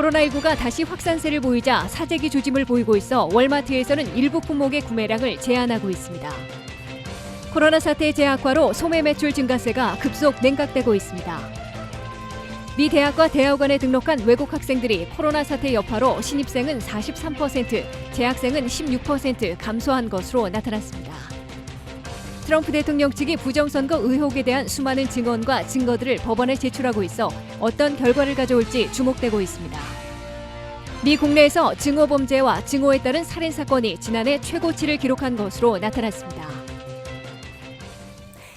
코로나19가 다시 확산세를 보이자 사재기 조짐을 보이고 있어 월마트에서는 일부 품목의 구매량을 제한하고 있습니다. 코로나 사태의 재악화로 소매 매출 증가세가 급속 냉각되고 있습니다. 미 대학과 대학원에 등록한 외국 학생들이 코로나 사태 여파로 신입생은 43%, 재학생은 16% 감소한 것으로 나타났습니다. 트럼프 대통령 측이 부정선거 의혹에 대한 수많은 증언과 증거들을 법원에 제출하고 있어 어떤 결과를 가져올지 주목되고 있습니다. 미 국내에서 증오 범죄와 증오에 따른 살인 사건이 지난해 최고치를 기록한 것으로 나타났습니다.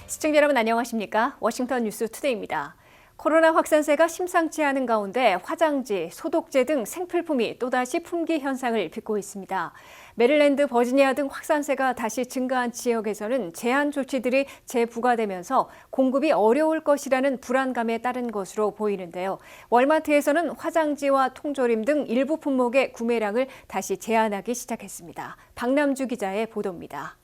시청자 여러분 안녕하십니까? 워싱턴 뉴스 투데이입니다. 코로나 확산세가 심상치 않은 가운데 화장지, 소독제 등 생필품이 또다시 품귀 현상을 빚고 있습니다. 메릴랜드, 버지니아 등 확산세가 다시 증가한 지역에서는 제한 조치들이 재부과되면서 공급이 어려울 것이라는 불안감에 따른 것으로 보이는데요. 월마트에서는 화장지와 통조림 등 일부 품목의 구매량을 다시 제한하기 시작했습니다. 박남주 기자의 보도입니다.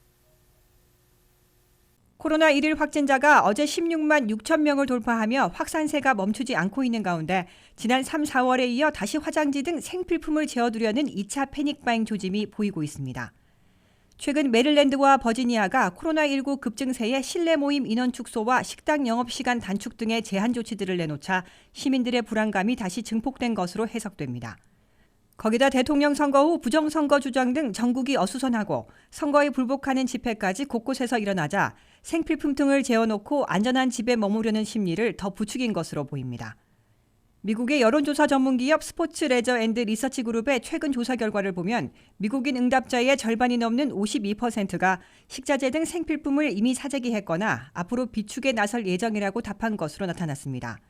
코로나 1일 확진자가 어제 16만 6천 명을 돌파하며 확산세가 멈추지 않고 있는 가운데 지난 3, 4월에 이어 다시 화장지 등 생필품을 재어두려는 2차 패닉바잉 조짐이 보이고 있습니다. 최근 메릴랜드와 버지니아가 코로나19 급증세에 실내 모임 인원 축소와 식당 영업시간 단축 등의 제한 조치들을 내놓자 시민들의 불안감이 다시 증폭된 것으로 해석됩니다. 거기다 대통령 선거 후 부정선거 주장 등 전국이 어수선하고 선거에 불복하는 집회까지 곳곳에서 일어나자 생필품 등을 재워놓고 안전한 집에 머무르는 심리를 더 부추긴 것으로 보입니다. 미국의 여론조사 전문기업 스포츠 레저 앤드 리서치 그룹의 최근 조사 결과를 보면 미국인 응답자의 절반이 넘는 52%가 식자재 등 생필품을 이미 사재기했거나 앞으로 비축에 나설 예정이라고 답한 것으로 나타났습니다.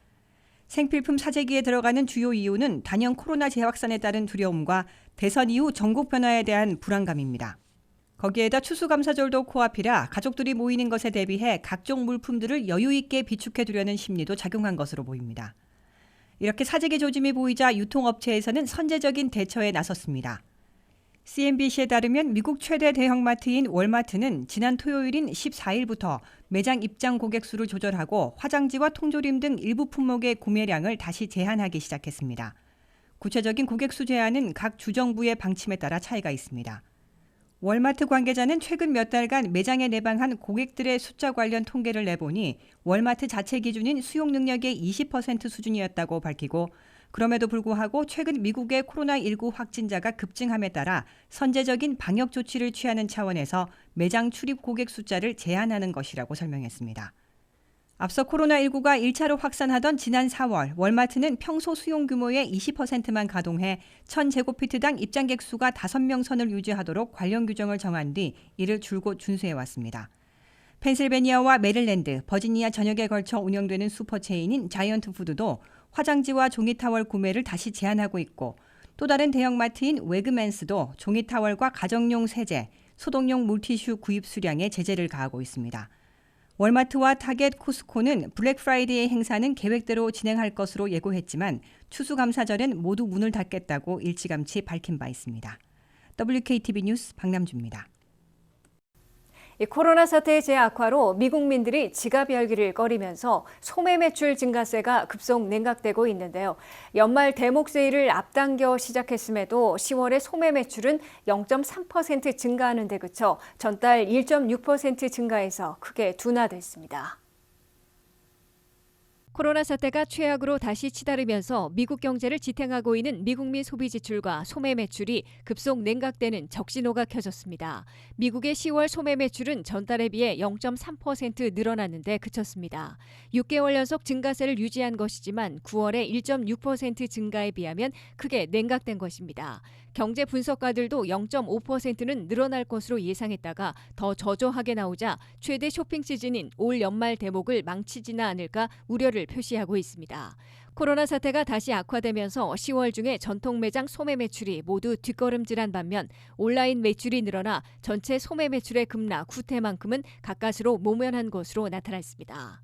생필품 사재기에 들어가는 주요 이유는 단연 코로나 재확산에 따른 두려움과 대선 이후 전국 변화에 대한 불안감입니다. 거기에다 추수감사절도 코앞이라 가족들이 모이는 것에 대비해 각종 물품들을 여유 있게 비축해 두려는 심리도 작용한 것으로 보입니다. 이렇게 사재기 조짐이 보이자 유통업체에서는 선제적인 대처에 나섰습니다. CNBC에 따르면 미국 최대 대형마트인 월마트는 지난 토요일인 14일부터 매장 입장 고객 수를 조절하고 화장지와 통조림 등 일부 품목의 구매량을 다시 제한하기 시작했습니다. 구체적인 고객 수 제한은 각 주정부의 방침에 따라 차이가 있습니다. 월마트 관계자는 최근 몇 달간 매장에 내방한 고객들의 숫자 관련 통계를 내보니 월마트 자체 기준인 수용 능력의 20% 수준이었다고 밝히고 그럼에도 불구하고 최근 미국의 코로나19 확진자가 급증함에 따라 선제적인 방역 조치를 취하는 차원에서 매장 출입 고객 숫자를 제한하는 것이라고 설명했습니다. 앞서 코로나19가 1차로 확산하던 지난 4월 월마트는 평소 수용 규모의 20%만 가동해 1000제곱피트당 입장객 수가 5명 선을 유지하도록 관련 규정을 정한 뒤 이를 줄곧 준수해 왔습니다. 펜실베니아와 메릴랜드, 버지니아 전역에 걸쳐 운영되는 슈퍼체인인 자이언트 푸드도 화장지와 종이 타월 구매를 다시 제한하고 있고 또 다른 대형마트인 웨그맨스도 종이 타월과 가정용 세제, 소독용 물티슈 구입 수량에 제재를 가하고 있습니다. 월마트와 타겟, 코스코는 블랙 프라이데이 행사는 계획대로 진행할 것으로 예고했지만 추수감사절엔 모두 문을 닫겠다고 일찌감치 밝힌 바 있습니다. WKTV 뉴스 박남주입니다. 이 코로나 사태의 재악화로 미국민들이 지갑 열기를 꺼리면서 소매 매출 증가세가 급속 냉각되고 있는데요. 연말 대목 세일을 앞당겨 시작했음에도 10월에 소매 매출은 0.3% 증가하는 데 그쳐 전달 1.6% 증가해서 크게 둔화됐습니다. 코로나 사태가 최악으로 다시 치달으면서 미국 경제를 지탱하고 있는 미국민 소비 지출과 소매 매출이 급속 냉각되는 적신호가 켜졌습니다. 미국의 10월 소매 매출은 전달에 비해 0.3% 늘어났는데 그쳤습니다. 6개월 연속 증가세를 유지한 것이지만 9월에 1.6% 증가에 비하면 크게 냉각된 것입니다. 경제 분석가들도 0.5%는 늘어날 것으로 예상했다가 더 저조하게 나오자 최대 쇼핑 시즌인 올 연말 대목을 망치지는 않을까 우려를 표시하고 있습니다. 코로나 사태가 다시 악화되면서 10월 중에 전통 매장 소매 매출이 모두 뒷걸음질한 반면 온라인 매출이 늘어나 전체 소매 매출의 급락 후퇴만큼은 가까스로 모면한 것으로 나타났습니다.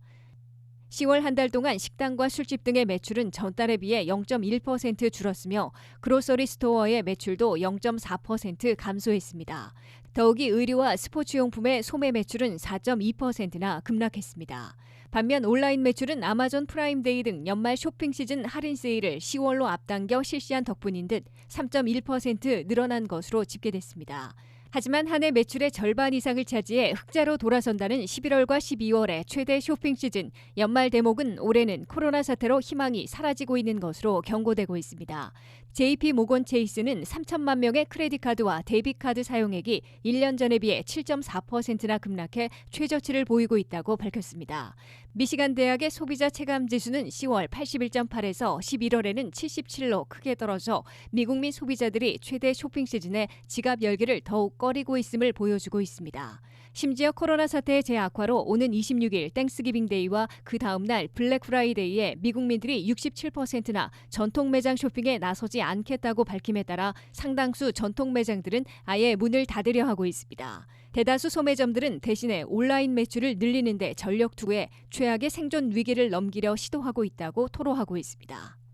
10월 한 달 동안 식당과 술집 등의 매출은 전달에 비해 0.1% 줄었으며 그로서리 스토어의 매출도 0.4% 감소했습니다. 더욱이 의류와 스포츠용품의 소매 매출은 4.2%나 급락했습니다. 반면 온라인 매출은 아마존 프라임데이 등 연말 쇼핑 시즌 할인 세일을 10월로 앞당겨 실시한 덕분인 듯 3.1% 늘어난 것으로 집계됐습니다. 하지만 한 해 매출의 절반 이상을 차지해 흑자로 돌아선다는 11월과 12월의 최대 쇼핑 시즌 연말 대목은 올해는 코로나 사태로 희망이 사라지고 있는 것으로 경고되고 있습니다. JP 모건 체이스는 3천만 명의 크레딧 카드와 데뷔 카드 사용액이 1년 전에 비해 7.4%나 급락해 최저치를 보이고 있다고 밝혔습니다. 미시간 대학의 소비자 체감 지수는 10월 81.8에서 11월에는 77로 크게 떨어져 미국 민 소비자들이 최대 쇼핑 시즌에 지갑 열기를 더욱 꺼리고 있음을 보여주고 있습니다. 심지어 코로나 사태의 재악화로 오는 26일 땡스기빙 데이와 그 다음 날 블랙 프라이데이에 미국민들이 67%나 전통 매장 쇼핑에 나서지 않겠다고 밝힘에 따라 상당수 전통 매장들은 아예 문을 닫으려 하고 있습니다. 대다수 소매점들은 대신에 온라인 매출을 늘리는데 전력 투구해 최악의 생존 위기를 넘기려 시도하고 있다고 토로하고 있습니다.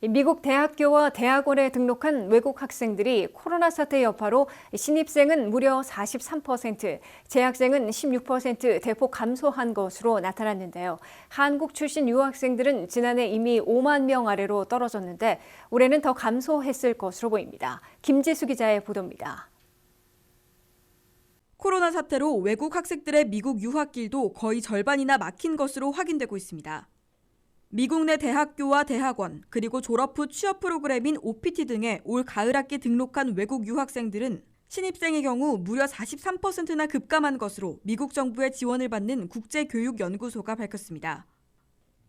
미국 대학교와 대학원에 등록한 외국 학생들이 코로나 사태 여파로 신입생은 무려 43%, 재학생은 16% 대폭 감소한 것으로 나타났는데요. 한국 출신 유학생들은 지난해 이미 5만 명 아래로 떨어졌는데 올해는 더 감소했을 것으로 보입니다. 김지수 기자의 보도입니다. 코로나 사태로 외국 학생들의 미국 유학길도 거의 절반이나 막힌 것으로 확인되고 있습니다. 미국 내 대학교와 대학원, 그리고 졸업 후 취업 프로그램인 OPT 등에 올 가을 학기 등록한 외국 유학생들은 신입생의 경우 무려 43%나 급감한 것으로 미국 정부의 지원을 받는 국제교육연구소가 밝혔습니다.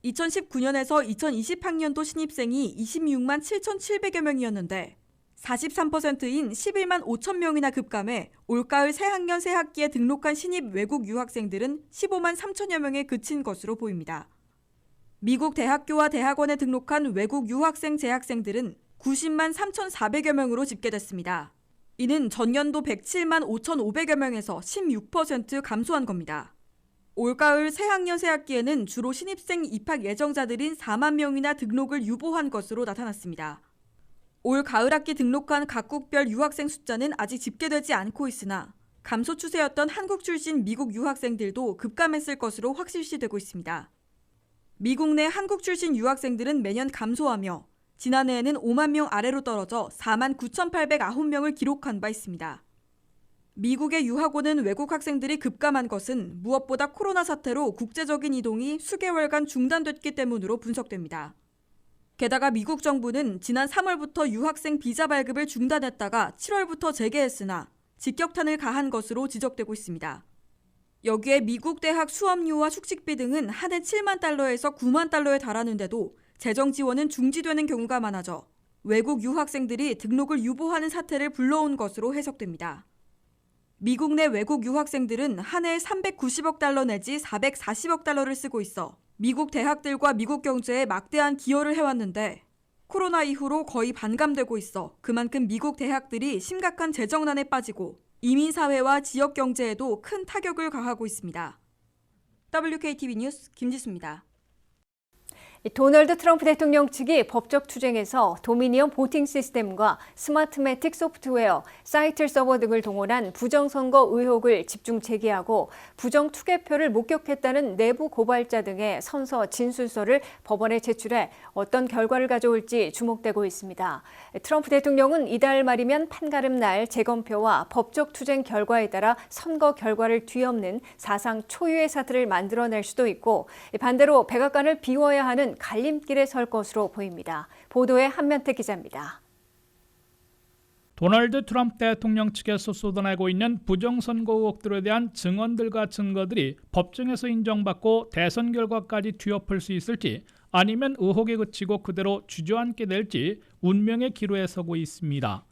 2019년에서 2020학년도 신입생이 26만 7,700여 명이었는데 43%인 11만 5천 명이나 급감해 올가을 새학년 새학기에 등록한 신입 외국 유학생들은 15만 3천여 명에 그친 것으로 보입니다. 미국 대학교와 대학원에 등록한 외국 유학생 재학생들은 90만 3,400여 명으로 집계됐습니다. 이는 전년도 107만 5,500여 명에서 16% 감소한 겁니다. 올가을 새학년 새학기에는 주로 신입생 입학 예정자들인 4만 명이나 등록을 유보한 것으로 나타났습니다. 올 가을 학기 등록한 각국별 유학생 숫자는 아직 집계되지 않고 있으나 감소 추세였던 한국 출신 미국 유학생들도 급감했을 것으로 확실시되고 있습니다. 미국 내 한국 출신 유학생들은 매년 감소하며 지난해에는 5만 명 아래로 떨어져 4만 9,809명을 기록한 바 있습니다. 미국의 유학오는 외국 학생들이 급감한 것은 무엇보다 코로나 사태로 국제적인 이동이 수개월간 중단됐기 때문으로 분석됩니다. 게다가 미국 정부는 지난 3월부터 유학생 비자 발급을 중단했다가 7월부터 재개했으나 직격탄을 가한 것으로 지적되고 있습니다. 여기에 미국 대학 수업료와 숙식비 등은 한 해 7만 달러에서 9만 달러에 달하는데도 재정 지원은 중지되는 경우가 많아져 외국 유학생들이 등록을 유보하는 사태를 불러온 것으로 해석됩니다. 미국 내 외국 유학생들은 한 해에 390억 달러 내지 440억 달러를 쓰고 있어 미국 대학들과 미국 경제에 막대한 기여를 해왔는데 코로나 이후로 거의 반감되고 있어 그만큼 미국 대학들이 심각한 재정난에 빠지고 이민 사회와 지역 경제에도 큰 타격을 가하고 있습니다. WKTV 뉴스 김지수입니다. 도널드 트럼프 대통령 측이 법적 투쟁에서 도미니언 보팅 시스템과 스마트매틱 소프트웨어, 사이틀 서버 등을 동원한 부정선거 의혹을 집중 제기하고 부정 투개표를 목격했다는 내부 고발자 등의 선서 진술서를 법원에 제출해 어떤 결과를 가져올지 주목되고 있습니다. 트럼프 대통령은 이달 말이면 판가름 날 재검표와 법적 투쟁 결과에 따라 선거 결과를 뒤엎는 사상 초유의 사태를 만들어낼 수도 있고 반대로 백악관을 비워야 하는 갈림길에 설 것으로 보입니다. 보도에 한면태 기자입니다. 도널드 트럼프 대통령 측에서 쏟아내고 있는 부정선거 의혹들에 대한 증언들과 증거들이 법정에서 인정받고 대선 결과까지 뒤엎을 수 있을지 아니면 의혹에 그치고 그대로 주저앉게 될지 운명의 기로에 서고 있습니다.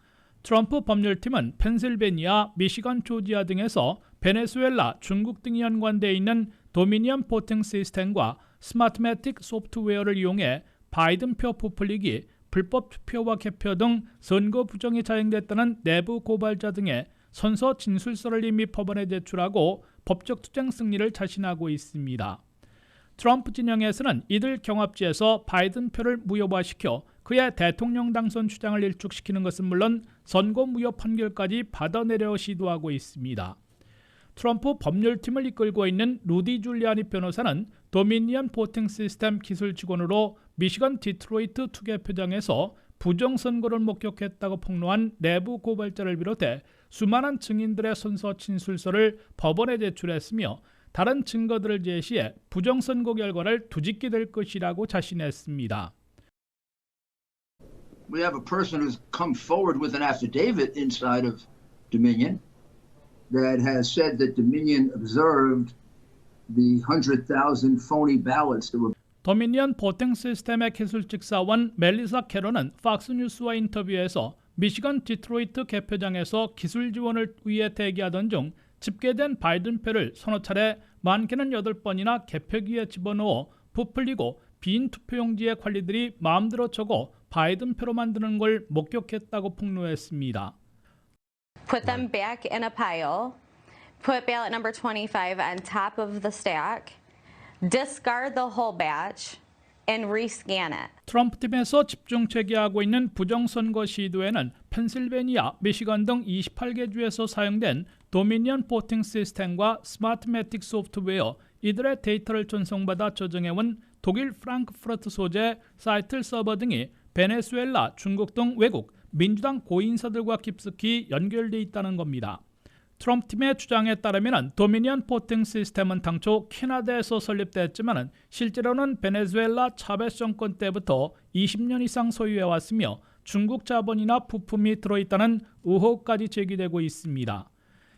트럼프 법률팀은 펜실베니아, 미시간, 조지아 등에서 베네수엘라, 중국 등이 연관되어 있는 도미니언 포팅 시스템과 스마트매틱 소프트웨어를 이용해 바이든 표 부풀리기, 불법 투표와 개표 등 선거 부정이 자행됐다는 내부 고발자 등의 선서 진술서를 이미 법원에 제출하고 법적 투쟁 승리를 자신하고 있습니다. 트럼프 진영에서는 이들 경합지에서 바이든 표를 무효화시켜 그의 대통령 당선 주장을 일축시키는 것은 물론 선거 무효 판결까지 받아내려 시도하고 있습니다. 트럼프 법률팀을 이끌고 있는 루디 줄리아니 변호사는 도미니언 보팅 시스템 기술 직원으로 미시건 디트로이트 투개표장에서 부정선거를 목격했다고 폭로한 내부 고발자를 비롯해 수많은 증인들의 선서 진술서를 법원에 제출했으며 다른 증거들을 제시해 부정선거 결과를 뒤집게 될 것이라고 자신했습니다. we have a person who's come forward with an affidavit inside of Dominion that has said that Dominion observed the 100,000 phony ballots that were 도미니언 보팅 시스템의 기술직 사원 멜리사 캐런은 팍스뉴스와 인터뷰에서 미시건 디트로이트 개표장에서 기술 지원을 위해 대기하던 중 집계된 바이든 표를 서너 차례 많게는 8번이나 개표기에 집어넣어 부풀리고 빈 투표용지에 관리들이 마음대로 적어 바이든 표로 만드는 걸 목격했다고 폭로했습니다. Put them back in a pile, put ballot number 25 on top of the stack, discard the whole batch, and rescan it. 트럼프 팀에서 집중 재개하고 있는 부정선거 시도에는 펜실베니아, 미시건 등 28개 주에서 사용된 도미니언 보팅 시스템과 스마트매틱 소프트웨어 이들의 데이터를 전송받아 저장해온 독일 프랑크푸르트 소재 사이틀 서버 등이 베네수엘라, 중국 등 외국 민주당 고인사들과 깊숙이 연결돼 있다는 겁니다. 트럼프 팀의 주장에 따르면 도미니언 포팅 시스템은 당초 캐나다에서 설립됐지만 실제로는 베네수엘라 차베스 정권 때부터 20년 이상 소유해 왔으며 중국 자본이나 부품이 들어있다는 의혹까지 제기되고 있습니다.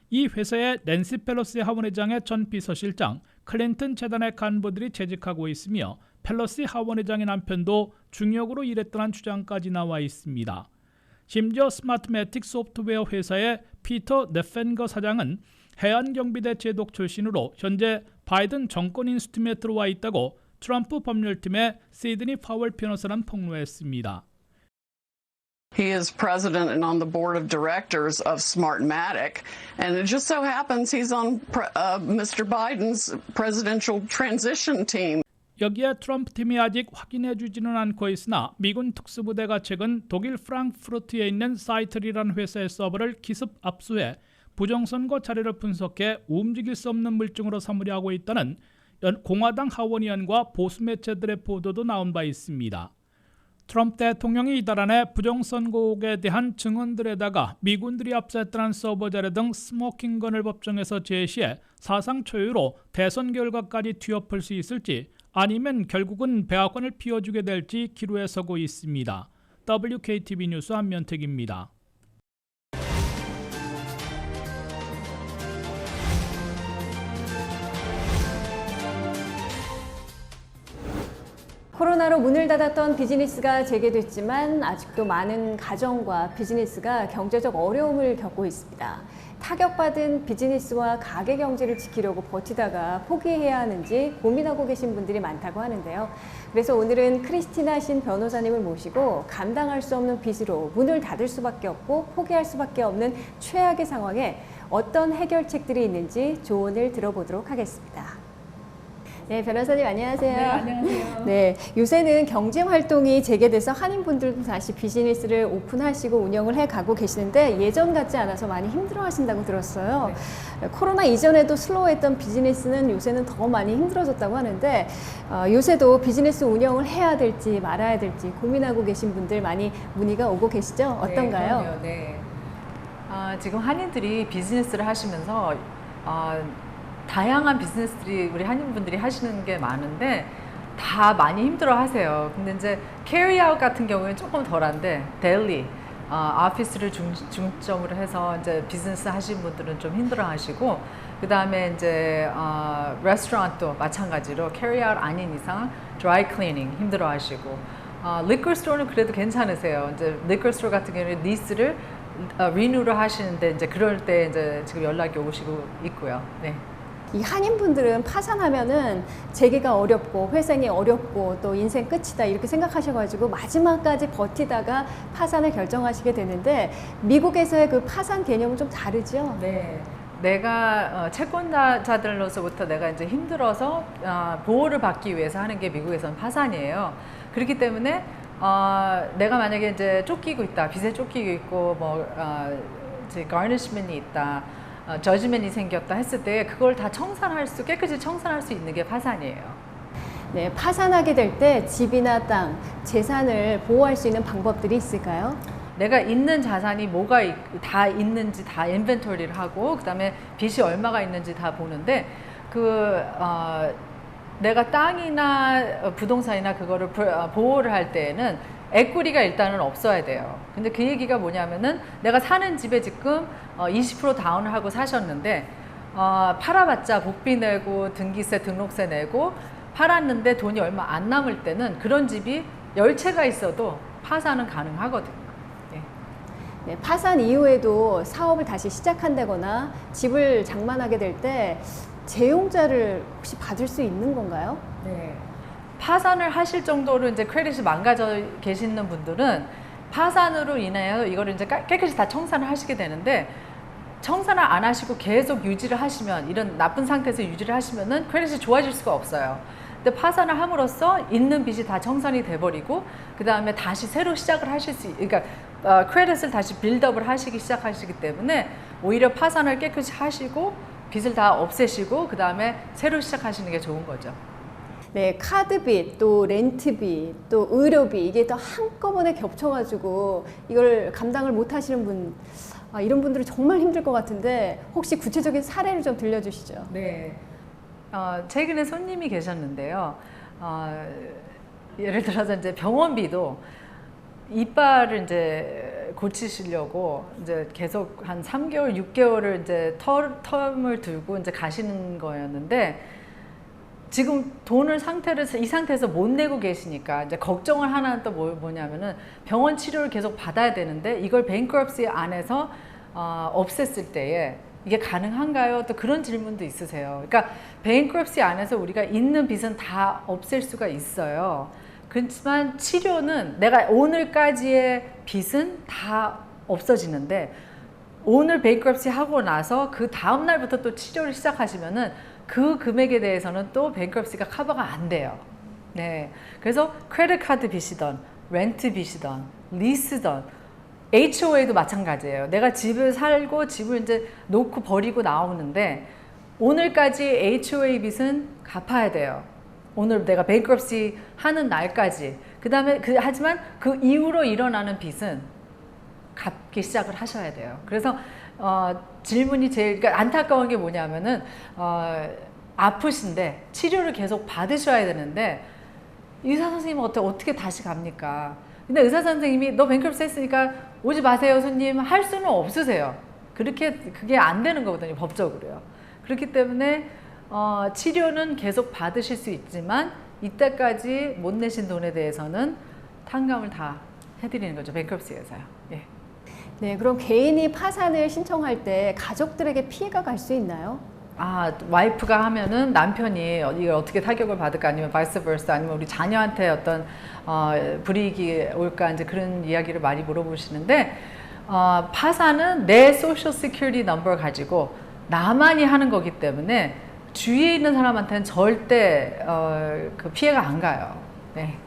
이 회사에 낸시 펠로시 하원의장의 전 비서실장, 클린턴 재단의 간부들이 재직하고 있으며 펠로시 하원의장의 남편도 중역으로 일했다는 주장까지 나와 있습니다. 심지어 스마트매틱 소프트웨어 회사의 피터 네펜거 사장은 해안경비대 제독 출신으로 현재 바이든 정권 인수팀에 들어와 있다고 트럼프 법률팀의 시드니 파월 변호사는 폭로했습니다. He is president and on the board of directors of Smartmatic, and it just so happens he's on uh, Mr. Biden's presidential transition team. 여기에 트럼프 팀이 아직 확인해 주지는 않고 있으나 미군 특수부대가 최근 독일 프랑크푸르트에 있는 사이틀이라는 회사의 서버를 기습 압수해 부정선거 자료를 분석해 움직일 수 없는 물증으로 삼으려 하고 있다는 연- 공화당 하원의원과 보수 매체들의 보도도 나온 바 있습니다. 트럼프 대통령이 이달 안에 부정선거 의혹에 대한 증언들에다가 미군들이 압수했다는 서버 자료 등 스모킹건을 법정에서 제시해 사상 초유로 대선 결과까지 뒤엎을 수 있을지 아니면 결국은 백악관을 피워주게 될지 기로에 서고 있습니다. WKTV 뉴스 안면택입니다. 코로나로 문을 닫았던 비즈니스가 재개됐지만 아직도 많은 가정과 비즈니스가 경제적 어려움을 겪고 있습니다. 타격받은 비즈니스와 가게 경제를 지키려고 버티다가 포기해야 하는지 고민하고 계신 분들이 많다고 하는데요. 그래서 오늘은 크리스티나 신 변호사님을 모시고 감당할 수 없는 빚으로 문을 닫을 수밖에 없고 포기할 수밖에 없는 최악의 상황에 어떤 해결책들이 있는지 조언을 들어보도록 하겠습니다. 네, 변호사님 안녕하세요. 네, 안녕하세요. 네, 요새는 경제 활동이 재개돼서 한인분들도 다시 비즈니스를 오픈하시고 운영을 해 가고 계시는데 예전 같지 않아서 많이 힘들어 하신다고 들었어요. 코로나 이전에도 슬로우했던 비즈니스는 요새는 더 많이 힘들어졌다고 하는데 어, 요새도 비즈니스 운영을 해야 될지 말아야 될지 고민하고 계신 분들 많이 문의가 오고 계시죠? 어떤가요? 네, 그럼요. 네. 아, 지금 한인들이 비즈니스를 하시면서 아, 다양한 비즈니스들이 우리 한인분들이 하시는 게 많은데 다 많이 힘들어 하세요. 근데 이제 캐리아웃 같은 경우에는 조금 덜한데 데일리 아, 오피스를 중, 중점으로 해서 이제 비즈니스 하시는 분들은 좀 힘들어 하시고 그 다음에 이제 어, 레스토랑도 마찬가지로 캐리아웃 아닌 이상 드라이 클리닝 힘들어 하시고 어, 리커 스토어는 그래도 괜찮으세요. 이제 리커 스토어 같은 경우는 리스를 어, 리뉴를 하시는데 이제 그럴 때 이제 지금 연락이 오시고 있고요. 네. 이 한인분들은 파산하면은 재개가 어렵고 회생이 어렵고 또 인생 끝이다 이렇게 생각하셔가지고 마지막까지 버티다가 파산을 결정하시게 되는데 미국에서의 그 파산 개념은 좀 다르죠? 네. 내가 어, 채권자들로서부터 내가 이제 힘들어서 어, 보호를 받기 위해서 하는 게 미국에서는 파산이에요. 그렇기 때문에 어, 내가 만약에 이제 쫓기고 있다, 빚에 쫓기고 있고 뭐 어, 이제 garnishment이 있다, 어, 저지멘이 생겼다 했을 때 그걸 다 청산할 수 깨끗이 청산할 수 있는 게 파산이에요. 네, 파산하게 될 때 집이나 땅, 재산을 보호할 수 있는 방법들이 있을까요? 내가 있는 자산이 뭐가 있- 다 있는지 다 인벤토리를 하고 그다음에 빚이 얼마가 있는지 다 보는데 그 어, 내가 땅이나 어, 부동산이나 그거를 부- 어, 보호를 할 때에는 에quity 가 일단은 없어야 돼요. 근데 그 얘기가 뭐냐면은 내가 사는 집에 지금 어, 20% 다운을 하고 사셨는데 어, 팔아봤자 복비 내고 등기세 등록세 내고 팔았는데 돈이 얼마 안 남을 때는 그런 집이 열 채가 있어도 파산은 가능하거든요. 예. 네, 파산 이후에도 사업을 다시 시작한다거나 집을 장만하게 될 때 재용자를 혹시 받을 수 있는 건가요? 네. 파산을 하실 정도로 이제 크레딧이 망가져 계시는 분들은 파산으로 인하여 이거를 이제 깔- 깨끗이 다 청산을 하시게 되는데 청산을 안 하시고 계속 유지를 하시면 이런 나쁜 상태에서 유지를 하시면은 크레딧이 좋아질 수가 없어요. 근데 파산을 함으로써 있는 빚이 다 청산이 돼버리고 그 다음에 다시 새로 시작을 하실 수, 있- 그러니까 어, 크레딧을 다시 빌드업을 하시기 시작하시기 때문에 오히려 파산을 깨끗이 하시고 빚을 다 없애시고 그 다음에 새로 시작하시는 게 좋은 거죠. 네, 카드빚, 또 렌트비, 또 의료비 이게 또 한꺼번에 겹쳐가지고 이걸 감당을 못 하시는 분, 아, 이런 분들은 정말 힘들 것 같은데 혹시 구체적인 사례를 좀 들려주시죠. 네. 어, 최근에 손님이 계셨는데요. 어, 예를 들어서 이제 병원비도 이빨을 이제 고치시려고 이제 계속 한 3개월, 6개월을 이제 터, 텀을 두고 이제 가시는 거였는데 지금 돈을 상태를 이 상태에서 못 내고 계시니까 이제 걱정을 하나 또 뭐- 뭐냐면은 병원 치료를 계속 받아야 되는데 이걸 뱅크럽시 안에서 어, 없앴을 때에 이게 가능한가요? 또 그런 질문도 있으세요. 그러니까 뱅크럽시 안에서 우리가 있는 빚은 다 없앨 수가 있어요. 그렇지만 치료는 내가 오늘까지의 빚은 다 없어지는데 오늘 베이크럽시 하고 나서 그 다음 날부터 또 치료를 시작하시면은 그 금액에 대해서는 또 베이크럽시가 커버가 안 돼요. 네. 그래서 크레딧 카드 빚이던 렌트 빚이던 리스던 HOA도 마찬가지예요. 내가 집을 살고 집을 이제 놓고 버리고 나오는데 오늘까지 HOA 빚은 갚아야 돼요. 오늘 내가 베이크럽시 하는 날까지. 그다음에 그 하지만 그 이후로 일어나는 빚은 갚기 시작을 하셔야 돼요. 그래서 어, 질문이 제일 그러니까 안타까운 게 뭐냐면은 어, 아프신데 치료를 계속 받으셔야 되는데 의사 선생님은 어떻게 어떻게 다시 갑니까? 근데 의사 선생님이 너 뱅크럽스 했으니까 오지 마세요, 손님 할 수는 없으세요. 그렇게 그게 안 되는 거거든요, 법적으로요. 그렇기 때문에 어, 치료는 계속 받으실 수 있지만 이때까지 못 내신 돈에 대해서는 탕감을 다 해드리는 거죠, 뱅크럽스에서요. 예. 네, 그럼 개인이 파산을 신청할 때 가족들에게 피해가 갈 수 있나요? 아 와이프가 하면은 남편이 이걸 어떻게 타격을 받을까 아니면 바이스 버스 아니면 우리 자녀한테 어떤 어, 불이익이 올까 이제 그런 이야기를 많이 물어보시는데 어, 파산은 내 소셜 시큐리티 넘버 가지고 나만이 하는 거기 때문에 주위에 있는 사람한테는 절대 어, 그 피해가 안 가요. 네.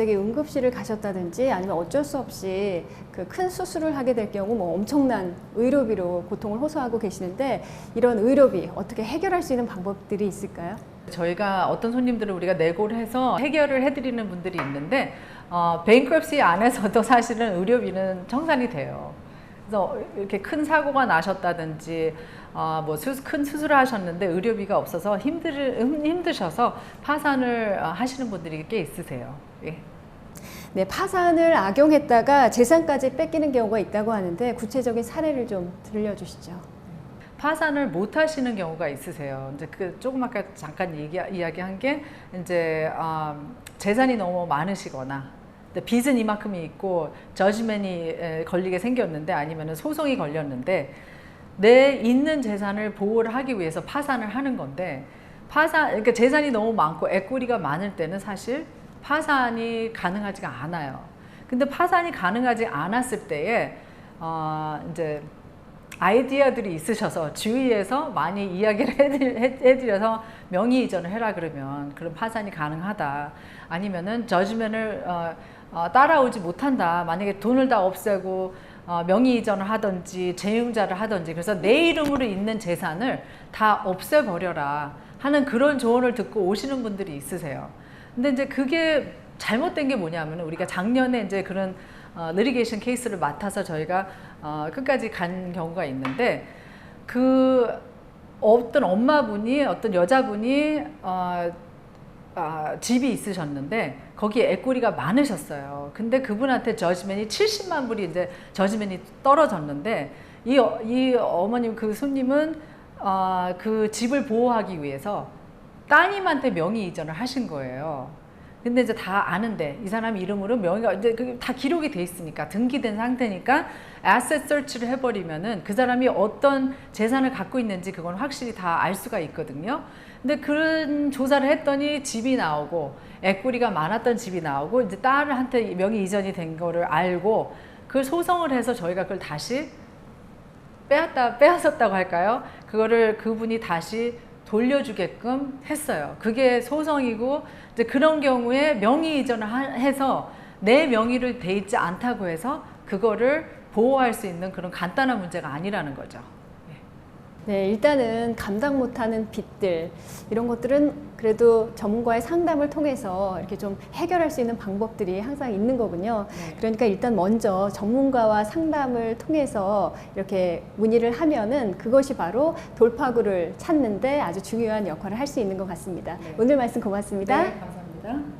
갑자기 응급실을 가셨다든지 아니면 어쩔 수 없이 그 큰 수술을 하게 될 경우 뭐 엄청난 의료비로 고통을 호소하고 계시는데 이런 의료비 어떻게 해결할 수 있는 방법들이 있을까요? 저희가 어떤 손님들을 우리가 내고를 해서 해결을 해드리는 분들이 있는데 어, 뱅크럽시 안에서도 사실은 의료비는 청산이 돼요. 그래서 이렇게 큰 사고가 나셨다든지 어, 뭐큰 수술을 하셨는데 의료비가 없어서 힘들 힘드셔서 파산을 어, 하시는 분들이 꽤 있으세요. 예. 네, 파산을 악용했다가 재산까지 뺏기는 경우가 있다고 하는데 구체적인 사례를 좀 들려주시죠. 파산을 못 하시는 경우가 있으세요. 이제 그 조금 아까 잠깐 얘기, 이야기한 게 이제 음, 재산이 너무 많으시거나 빚은 이만큼이 있고 저지맨이 걸리게 생겼는데 아니면 소송이 걸렸는데 내 있는 재산을 보호를 하기 위해서 파산을 하는 건데 파산 그러니까 재산이 너무 많고 에quity 많을 때는 사실 파산이 가능하지가 않아요. 근데 파산이 가능하지 않았을 때에 어 이제 아이디어들이 있으셔서 주위에서 많이 이야기를 해드리, 해드려 서 명의 이전을 해라 그러면 그럼 파산이 가능하다. 아니면은 저지면을 어, 어, 따라오지 못한다. 만약에 돈을 다 없애고 어, 명의 이전을 하든지 재융자를 하든지 그래서 내 이름으로 있는 재산을 다 없애버려라 하는 그런 조언을 듣고 오시는 분들이 있으세요. 근데 이제 그게 잘못된 게 뭐냐면 우리가 작년에 이제 그런 어, 리리게이션 케이스를 맡아서 저희가 어, 끝까지 간 경우가 있는데 그 어떤 엄마분이 어떤 여자분이 어, 아, 집이 있으셨는데 거기에 에꼬리가 많으셨어요. 근데 그분한테 저지맨이 70만 불이 이제 저지맨이 떨어졌는데 이, 어- 이 어머님 그 손님은 아, 그 집을 보호하기 위해서 따님한테 명의 이전을 하신 거예요. 근데 이제 다 아는데 이 사람 이름으로 명의가 이제 그게 다 기록이 돼 있으니까 등기된 상태니까 에셋 서치를 해버리면은 그 사람이 어떤 재산을 갖고 있는지 그건 확실히 다 알 수가 있거든요. 근데 그런 조사를 했더니 집이 나오고 에qu리가 많았던 집이 나오고 이제 딸한테 명의 이전이 된 거를 알고 그 소송을 해서 저희가 그걸 다시 빼앗다 빼앗았다고 할까요? 그거를 그분이 다시 돌려주게끔 했어요. 그게 소송이고 이제 그런 경우에 명의 이전을 하- 해서 내 명의를 돼 있지 않다고 해서 그거를 보호할 수 있는 그런 간단한 문제가 아니라는 거죠. 네, 일단은 감당 못하는 빚들 이런 것들은 그래도 전문가의 상담을 통해서 이렇게 좀 해결할 수 있는 방법들이 항상 있는 거군요. 네. 그러니까 일단 먼저 전문가와 상담을 통해서 이렇게 문의를 하면은 그것이 바로 돌파구를 찾는데 아주 중요한 역할을 할 수 있는 것 같습니다. 네. 오늘 말씀 고맙습니다. 네, 감사합니다.